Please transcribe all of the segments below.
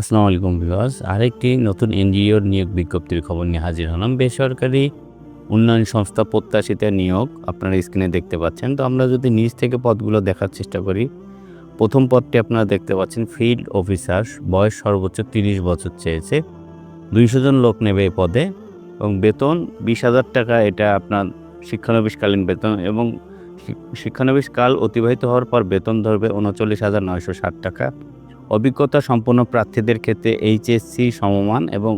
আসসালামু আলাইকুম বিভাস আরেকটি নতুন এনজিওর নিয়োগ বিজ্ঞপ্তির খবর নিয়ে হাজির হলাম। বেসরকারি উন্নয়ন সংস্থা প্রত্যাশিত নিয়োগ আপনারা স্ক্রিনে দেখতে পাচ্ছেন। তো আমরা যদি নিজ থেকে পদগুলো দেখার চেষ্টা করি, প্রথম পদটি আপনারা দেখতে পাচ্ছেন, ফিল্ড অফিসার, বয়স সর্বোচ্চ তিরিশ বছর চেয়েছে। দুইশো জন লোক নেবে এই পদে এবং বেতন বিশ হাজার টাকা, এটা আপনার শিক্ষানবিশকালীন বেতন এবং শি- শিক্ষানবিশকাল অতিবাহিত হওয়ার পর বেতন ধরবে উনচল্লিশ হাজার নয়শো ষাট টাকা। অভিজ্ঞতা সম্পন্ন প্রার্থীদের ক্ষেত্রে এইচএসসি সমমান এবং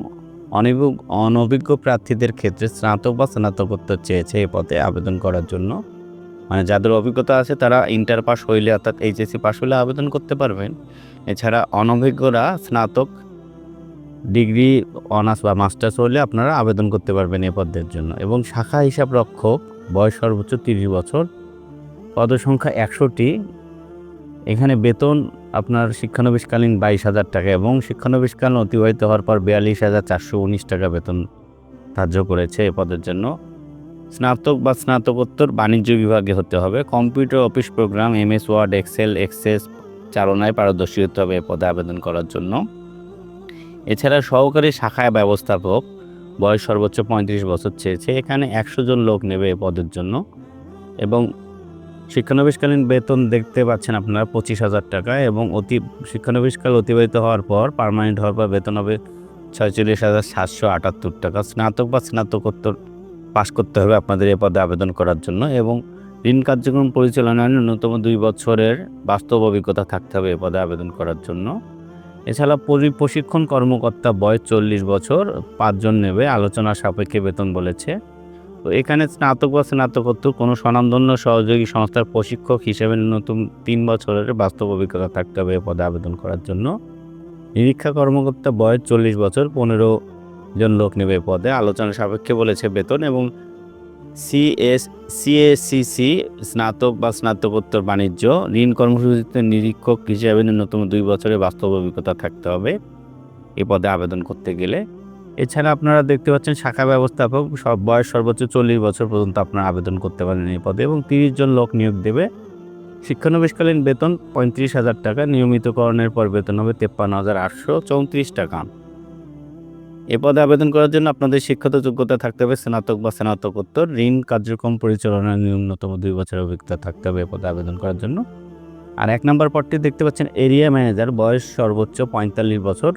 অনভিজ্ঞ অনভিজ্ঞ প্রার্থীদের ক্ষেত্রে স্নাতক বা স্নাতকোত্তর চেয়েছে এই পদে আবেদন করার জন্য। মানে যাদের অভিজ্ঞতা আছে তারা ইন্টার পাস হইলে অর্থাৎ এইচএসসি পাস হলে আবেদন করতে পারবেন। এছাড়া অনভিজ্ঞরা স্নাতক ডিগ্রি, অনার্স বা মাস্টার্স হলে আপনারা আবেদন করতে পারবেন এই পদের জন্য। এবং শাখা হিসাব রক্ষক, বয়স সর্বোচ্চ তিরিশ বছর, পদসংখ্যা একশোটি এখানে বেতন আপনার শিক্ষানবিশকালীন বাইশ হাজার টাকা এবং শিক্ষানবিশকালীন অতিবাহিত হওয়ার পর বিয়াল্লিশ হাজার চারশো উনিশ টাকা বেতন ধার্য করেছে এই পদের জন্য। স্নাতক বা স্নাতকোত্তর বাণিজ্য বিভাগে হতে হবে। Computer office program M S word, excel, access চালনায় পারদর্শী হতে হবে এ পদে আবেদন করার জন্য। এছাড়া সহকারী শাখায় ব্যবস্থাপক বয়স সর্বোচ্চ পঁয়ত্রিশ বছর চেয়েছে। এখানে একশো জন লোক নেবে এ পদের জন্য এবং শিক্ষানবিশকালীন বেতন দেখতে পাচ্ছেন আপনারা পঁচিশ হাজার টাকা এবং অতি শিক্ষানবিশকাল অতিবাহিত হওয়ার পর পার্মানেন্ট হওয়ার পর বেতন হবে ছয়চল্লিশ হাজার সাতশো আটাত্তর টাকা। স্নাতক বা স্নাতকোত্তর পাশ করতে হবে আপনাদের এ পদে আবেদন করার জন্য এবং ঋণ কার্যক্রম পরিচালনায় ন্যূনতম দুই বছরের বাস্তব অভিজ্ঞতা থাকতে হবে এ পদে আবেদন করার জন্য। এছাড়া পরি- প্রশিক্ষণ কর্মকর্তা বয়স চল্লিশ বছর, পাঁচজন নেবে, আলোচনা সাপেক্ষে বেতন বলেছে। তো এখানে স্নাতক বা স্নাতকোত্তর কোনো স্বনামধন্য সহযোগী সংস্থার প্রশিক্ষক হিসেবে নতুন তিন বছরের বাস্তব অভিজ্ঞতা থাকতে হবে পদে আবেদন করার জন্য। নিরীক্ষা কর্মকর্তা বয়স চল্লিশ বছর, পনেরো জন লোক নেবে পদে। আলোচনা সাপেক্ষে বলেছে বেতন এবং সিএস সিএসসিসি স্নাতক বা স্নাতকোত্তর বাণিজ্য। ঋণ কর্মসূচিতে নিরীক্ষক হিসেবে ন্যূনতম দুই বছরের বাস্তব অভিজ্ঞতা থাকতে হবে এ পদে আবেদন করতে গেলে। এছাড়া আপনারা দেখতে পাচ্ছেন শাখা ব্যবস্থাপক সব বয়স সর্বোচ্চ চল্লিশ বছর পর্যন্ত আপনারা আবেদন করতে পারেন এই পদে এবং তিরিশ জন লোক নিয়োগ দেবে। শিক্ষানবিশকালীন বেতন পঁয়ত্রিশ হাজার টাকা, নিয়মিতকরণের পর বেতন হবে তেপ্পান্ন হাজার আটশো চৌত্রিশ টাকা। এ পদে আবেদন করার জন্য আপনাদের শিক্ষাগত যোগ্যতা থাকতে হবে, স্নাতক বা স্নাতকোত্তর, ঋণ, কার্যক্রম পরিচালনার ন্যূনতম দুই বছরের অভিজ্ঞতা থাকতে হবে এ পদে আবেদন করার জন্য। আর এক নম্বর পদটি দেখতে পাচ্ছেন, এরিয়া ম্যানেজার, বয়স সর্বোচ্চ পঁয়তাল্লিশ বছর।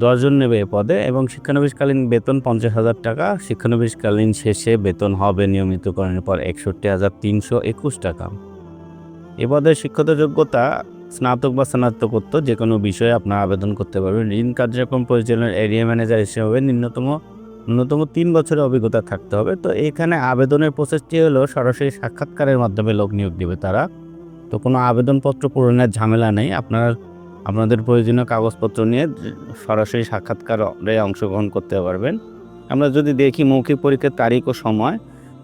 দশজন নেবে এ পদে এবং শিক্ষানবিশকালীন বেতন পঞ্চাশ হাজার টাকা। শিক্ষানবিশকালীন শেষে বেতন হবে নিয়মিতকরণের পর একষট্টি হাজার তিনশো একুশ টাকা। এ পদের শিক্ষত যোগ্যতা, স্নাতক বা স্নাতকোত্তর যে কোনো বিষয়ে আপনারা আবেদন করতে পারবেন। ঋণ কার্যক্রম পরিচালনার এরিয়া ম্যানেজার হিসেবে ন্যূনতম ন্যূনতম তিন বছরের অভিজ্ঞতা থাকতে হবে। তো এখানে আবেদনের প্রসেসটি হলো সরাসরি সাক্ষাৎকারের মাধ্যমে লোক নিয়োগ দেবে তারা। তো কোনো আবেদনপত্র পূরণের ঝামেলা নেই। আপনারা আপনাদের প্রয়োজনীয় কাগজপত্র নিয়ে সরাসরি সাক্ষাৎকারে অংশগ্রহণ করতে পারবেন। আমরা যদি দেখি মৌখিক পরীক্ষার তারিখ ও সময়,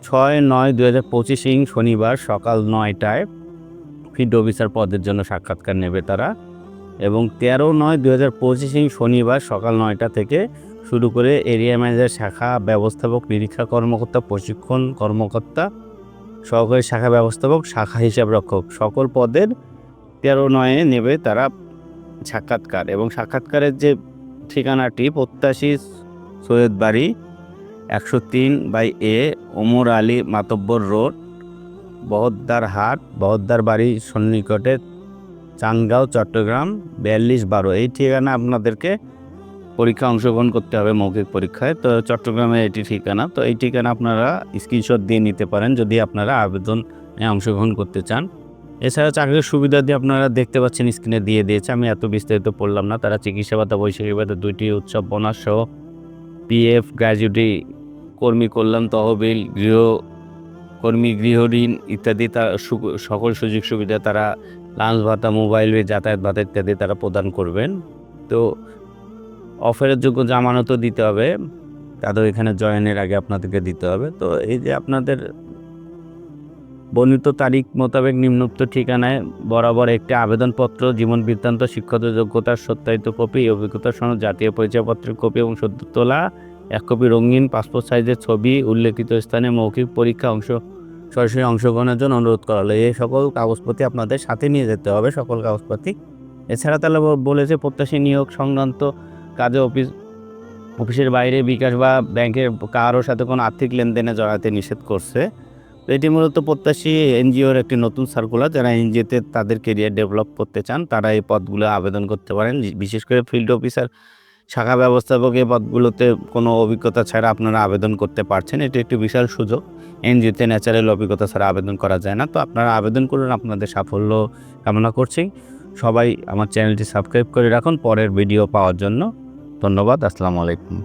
ছয় নয় দু হাজার পঁচিশ ইং শনিবার সকাল নয়টায় ফিড অফিসার পদের জন্য সাক্ষাৎকার নেবে তারা এবং তেরো নয় দু হাজার পঁচিশ ইং শনিবার সকাল নয়টা থেকে শুরু করে এরিয়া ম্যানেজার, শাখা ব্যবস্থাপক, নিরীক্ষা কর্মকর্তা, প্রশিক্ষণ কর্মকর্তা, সহকারী শাখা ব্যবস্থাপক, শাখা হিসাব রক্ষক সকল পদের তেরো নয়ে নেবে তারা সাক্ষাৎকার এবং সাক্ষাৎকারের যে ঠিকানাটি প্রত্যাশী সৈয়দ বাড়ি একশো তিন by A Omar Ali Matbar road, Bahaddar Hat, Bahaddar Bari সন্নিকটে চানগাঁও চট্টগ্রাম, বিয়াল্লিশ বারো। এই ঠিকানা আপনাদেরকে পরীক্ষা অংশগ্রহণ করতে হবে মৌখিক পরীক্ষায়। তো চট্টগ্রামে এটি ঠিকানা। তো এই ঠিকানা আপনারা স্ক্রিনশট দিয়ে নিতে পারেন যদি আপনারা আবেদনে অংশগ্রহণ করতে চান। এছাড়া চাকরির সুবিধা দিয়ে আপনারা দেখতে পাচ্ছেন স্ক্রিনে দিয়ে দিয়েছে। আমি এত বিস্তারিত পড়লাম না। তারা চিকিৎসা ভাতা বৈশাখী ভাতা দুইটি উৎসব, বোনাস সহ পিএফ, গ্র্যাজুয়েটি, কর্মী কল্যাণ, তহবিল, গৃহ কর্মী, গৃহ ঋণ ইত্যাদি তার সকল সুযোগ সুবিধা তারা লাঞ্চ ভাতা, মোবাইল যাতায়াত ভাতা ইত্যাদি তারা প্রদান করবেন। তো অফারের যোগ্য জামানতও দিতে হবে। তাদের এখানে জয়েনের আগে আপনাদেরকে দিতে হবে। তো এই যে আপনাদের বর্ণিত তারিখ মোতাবেক নিম্নোক্ত ঠিকানায় বরাবর একটি আবেদনপত্র, জীবন বৃত্তান্ত, শিক্ষত যোগ্যতার সত্যায়িত কপি, অভিজ্ঞতা সনদ, জাতীয় পরিচয়পত্রের কপি এবং সদ্য তোলা এক কপি রঙিন পাসপোর্ট সাইজের ছবি, উল্লেখিত স্থানে মৌখিক পরীক্ষা অংশ, সরাসরি অংশগ্রহণের জন্য অনুরোধ করা হলো। এই সকল কাগজপত্র আপনাদের সাথে নিয়ে যেতে হবে, সকল কাগজপত্র এছাড়া তাহলে বলেছে, প্রত্যাশী নিয়োগ সংক্রান্ত কাজে অফিস, অফিসের বাইরে বিকাশ বা ব্যাংকের কারোর সাথে কোনো আর্থিক লেনদেনে জড়াতে নিষেধ করছে। এটি মূলত প্রত্যাশী এনজিওর একটি নতুন সার্কুলার যারা এনজিওতে তাদের কেরিয়ার ডেভেলপ করতে চান, তারা এই পদগুলো আবেদন করতে পারেন। বিশেষ করে ফিল্ড অফিসার শাখা ব্যবস্থাপক এই পদগুলোতে কোনো অভিজ্ঞতা ছাড়া আপনারা আবেদন করতে পারছেন। এটি একটি বিশাল সুযোগ। এনজিওতে ন্যাচারাল অভিজ্ঞতা ছাড়া আবেদন করা যায় না। তো আপনারা আবেদন করুন, আপনাদের সাফল্য কামনা করছি। সবাই আমার চ্যানেলটি সাবস্ক্রাইব করে রাখুন। পরের ভিডিও পাওয়ার জন্য ধন্যবাদ। আসসালামু আলাইকুম।